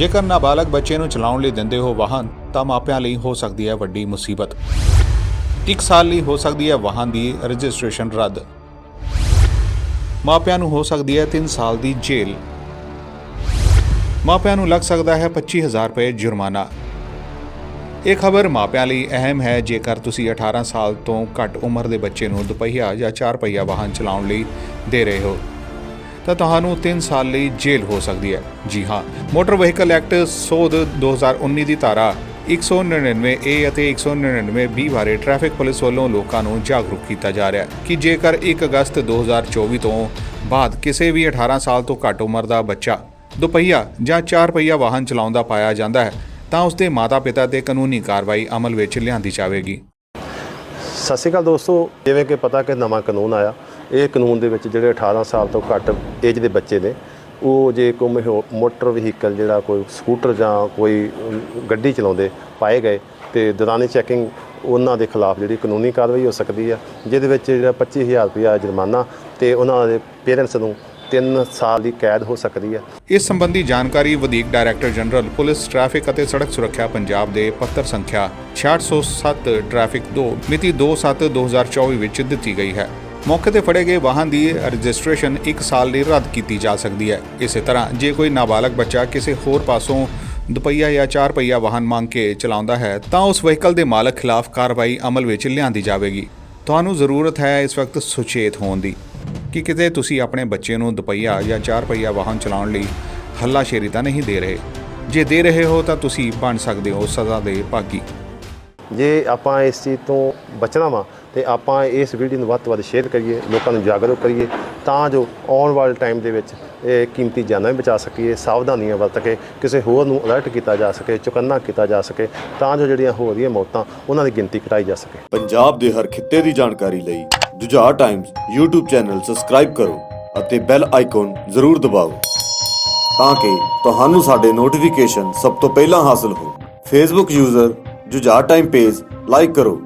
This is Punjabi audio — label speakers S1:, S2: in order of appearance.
S1: ਜੇਕਰ ਨਾਬਾਲਗ ਬੱਚੇ ਨੂੰ ਚਲਾਉਣ ਲਈ ਦਿੰਦੇ ਹੋ ਵਾਹਨ, ਤਾਂ ਮਾਪਿਆਂ ਲਈ ਹੋ ਸਕਦੀ ਹੈ ਵੱਡੀ ਮੁਸੀਬਤ। ਇੱਕ ਸਾਲ ਲਈ ਹੋ ਸਕਦੀ ਹੈ ਵਾਹਨ ਦੀ ਰਜਿਸਟ੍ਰੇਸ਼ਨ ਰੱਦ। ਮਾਪਿਆਂ ਨੂੰ ਹੋ ਸਕਦੀ ਹੈ 3 ਸਾਲ ਦੀ ਜੇਲ੍ਹ। ਮਾਪਿਆਂ ਨੂੰ ਲੱਗ ਸਕਦਾ ਹੈ 25000 ਰੁਪਏ ਜੁਰਮਾਨਾ। ਇਹ ਖਬਰ ਮਾਪਿਆਂ ਲਈ ਅਹਿਮ ਹੈ, ਜੇਕਰ ਤੁਸੀਂ 18 ਸਾਲ ਤੋਂ ਘੱਟ ਉਮਰ ਦੇ ਬੱਚੇ ਨੂੰ ਦੁਪਹੀਆ ਜਾਂ ਚਾਰ ਪਹੀਆ ਵਾਹਨ ਚਲਾਉਣ ਲਈ ਦੇ ਰਹੇ ਹੋ। ਤਾਂ ਤੁਹਾਨੂੰ 3 ਸਾਲ ਲਈ ਜੇਲ੍ਹ ਹੋ ਸਕਦੀ ਹੈ। ਜੀ ਹਾਂ, ਮੋਟਰ ਵਹੀਕਲ ਐਕਟ ਸੋਧ 2019 ਦੀ ਧਾਰਾ 199 ਏ ਅਤੇ 199 ਬੀ ਬਾਰੇ ਟ੍ਰੈਫਿਕ ਪੁਲਿਸ ਵੱਲੋਂ ਲੋਕਾਂ ਨੂੰ ਜਾਗਰੂਕ ਕੀਤਾ ਜਾ ਰਿਹਾ ਹੈ ਕਿ ਜੇਕਰ 1 ਅਗਸਤ 2024 ਤੋਂ ਬਾਅਦ ਕਿਸੇ ਵੀ 18 ਸਾਲ ਤੋਂ ਘੱਟ ਉਮਰ ਦਾ ਬੱਚਾ ਦੁਪਹੀਆ ਜਾਂ ਚਾਰ ਪਹੀਆ ਵਾਹਨ ਚਲਾਉਂਦਾ ਪਾਇਆ ਜਾਂਦਾ ਹੈ, ਤਾਂ ਉਸ ਦੇ ਮਾਤਾ-ਪਿਤਾ ਤੇ ਕਾਨੂੰਨੀ ਕਾਰਵਾਈ ਅਮਲ ਵਿੱਚ ਲਿਆਂਦੀ ਜਾਵੇਗੀ।
S2: ਸਤਿ ਸ਼੍ਰੀ ਅਕਾਲ ਦੋਸਤੋ, ਜਿਵੇਂ ਕਿ ਪਤਾ ਕਿ ਨਵਾਂ ਕਾਨੂੰਨ ਆਇਆ ਇਹ ਕਾਨੂੰਨ ਦੇ ਵਿੱਚ ਜਿਹੜੇ 18 ਸਾਲ ਤੋਂ ਘੱਟ ਏਜ ਦੇ ਬੱਚੇ ਨੇ, ਉਹ ਜੇ ਕੋਈ ਮਹੋ- ਮੋਟਰ ਵਹੀਕਲ ਜਿਹੜਾ ਕੋਈ ਸਕੂਟਰ ਜਾਂ ਕੋਈ ਗੱਡੀ ਚਲਾਉਂਦੇ, ਪਾਏ ਗਏ ਤੇ ਦੌਰਾਨੇ ਚੈਕਿੰਗ ਉਹਨਾਂ ਦੇ ਖਿਲਾਫ ਜਿਹੜੀ ਕਾਨੂੰਨੀ ਕਾਰਵਾਈ ਹੋ ਸਕਦੀ ਆ, ਜਿਹਦੇ ਵਿੱਚ ਜਿਹੜਾ 25000 ਰੁਪਇਆ ਜੁਰਮਾਨਾ ਤੇ ਉਹਨਾਂ ਦੇ ਪੇਰੈਂਟਸ ਨੂੰ 3 ਸਾਲ ਦੀ ਕੈਦ ਹੋ ਸਕਦੀ ਹੈ
S1: ਇਸ ਸੰਬੰਧੀ ਜਾਣਕਾਰੀ ਵਧੀਕ ਡਾਇਰੈਕਟਰ ਜਨਰਲ, ਪੁਲਿਸ, ਟ੍ਰੈਫਿਕ ਅਤੇ ਸੜਕ ਸੁਰੱਖਿਆ ਪੰਜਾਬ ਦੇ ਪੱਤਰ ਸੰਖਿਆ 6607 ਟ੍ਰੈਫਿਕ 2 ਮਿਤੀ 2/7/2024 ਵਿੱਚ ਦਿੱਤੀ ਗਈ ਹੈ। ਮੌਕੇ ਤੇ ਫੜੇ ਗਏ ਵਾਹਨ ਦੀ ਰਜਿਸਟ੍ਰੇਸ਼ਨ 1 ਸਾਲ ਲਈ ਰੱਦ ਕੀਤੀ ਜਾ ਸਕਦੀ ਹੈ। ਇਸੇ ਤਰ੍ਹਾਂ, ਜੇ ਕੋਈ ਨਾਬਾਲਗ ਬੱਚਾ ਕਿਸੇ ਹੋਰ ਪਾਸੋਂ ਦੁਪਹੀਆ ਜਾਂ ਚਾਰ ਪਹੀਆ ਵਾਹਨ ਮੰਗ ਕੇ ਚਲਾਉਂਦਾ ਹੈ, ਤਾਂ ਉਸ ਵਹੀਕਲ ਦੇ ਮਾਲਕ ਖਿਲਾਫ ਕਾਰਵਾਈ ਅਮਲ ਵਿੱਚ ਲਿਆਂਦੀ ਜਾਵੇਗੀ। ਤੁਹਾਨੂੰ ਜ਼ਰੂਰਤ ਹੈ ਇਸ ਵਕਤ ਸੁਚੇਤ ਹੋਣ ਦੀ। ਕਿ ਕਿਤੇ ਤੁਸੀਂ ਆਪਣੇ ਬੱਚੇ ਨੂੰ ਦੁਪਹੀਆ ਜਾਂ ਚਾਰ ਪਹੀਆ ਵਾਹਨ ਚਲਾਉਣ ਲਈ ਹੱਲਾਸ਼ੇਰੀ ਤਾਂ ਨਹੀਂ ਦੇ ਰਹੇ। ਜੇ ਦੇ ਰਹੇ ਹੋ ਤਾਂ ਤੁਸੀਂ ਬਣ ਸਕਦੇ ਹੋ ਸਜ਼ਾ ਦੇ ਭਾਗੀ।
S2: ਜੇ ਆਪਾਂ ਇਸ ਚੀਜ਼ ਤੋਂ ਬਚਣਾ ਵਾ ਤੇ ਆਪਾਂ ਇਸ ਵੀਡੀਓ ਨੂੰ ਵੱਧ ਤੋਂ ਵੱਧ ਸ਼ੇਅਰ ਕਰੀਏ, ਲੋਕਾਂ ਨੂੰ ਜਾਗਰੂਕ ਕਰੀਏ, ਤਾਂ ਜੋ ਆਉਣ ਵਾਲੇ ਟਾਈਮ ਦੇ ਵਿੱਚ ਇਹ ਕੀਮਤੀ ਜਾਨਾਂ ਵੀ ਬਚਾ ਸਕੀਏ, ਸਾਵਧਾਨੀਆਂ ਵਰਤ ਕੇ ਕਿਸੇ ਹੋਰ ਨੂੰ ਅਲਰਟ ਕੀਤਾ ਜਾ ਸਕੇ, ਚੁਕੰਨਾ ਕੀਤਾ ਜਾ ਸਕੇ, ਤਾਂ ਜੋ ਜਿਹੜੀਆਂ ਹੋ ਰਹੀਆਂ ਮੌਤਾਂ ਉਹਨਾਂ ਦੀ ਗਿਣਤੀ ਘਟਾਈ ਜਾ ਸਕੇ।
S3: ਪੰਜਾਬ ਦੇ ਹਰ ਖਿੱਤੇ ਦੀ ਜਾਣਕਾਰੀ ਲਈ Jujhar Times YouTube channel subscribe ਕਰੋ ਅਤੇ ਬੈਲ ਆਈਕਨ ਜ਼ਰੂਰ ਦਬਾਓ ਤਾਂ ਕਿ ਤੁਹਾਨੂੰ ਸਾਡੇ ਨੋਟੀਫਿਕੇਸ਼ਨ ਸਭ ਤੋਂ ਪਹਿਲਾਂ ਹਾਸਲ ਹੋ Facebook user Jujhar Time page like ਕਰੋ